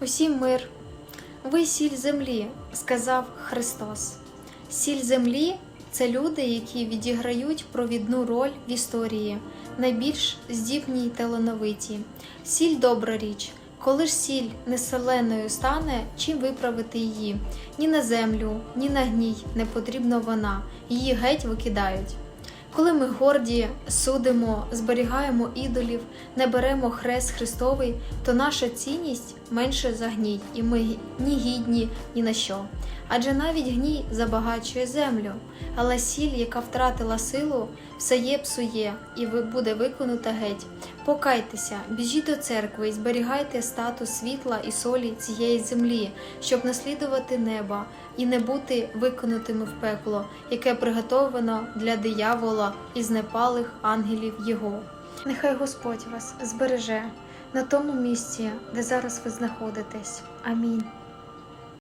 Усім мир. Ви сіль землі, сказав Христос. Сіль землі це люди, які відіграють провідну роль в історії, найбільш здібні й талановиті. Сіль добра річ. Коли ж сіль неселеною стане, чим виправити її? Ні на землю, ні на гній не потрібна вона, її геть викидають. Коли ми горді, судимо, зберігаємо ідолів, не беремо хрест Христовий, то наша цінність менше за гній, і ми ні гідні ні на що. Адже навіть гній забагачує землю, але сіль, яка втратила силу, все є псує і буде виконута геть. Покайтеся, біжіть до церкви і зберігайте статус світла і солі цієї землі, щоб наслідувати неба і не бути виконутими в пекло, яке приготовано для диявола і знепалих ангелів його. Нехай Господь вас збереже на тому місці, де зараз ви знаходитесь. Амінь.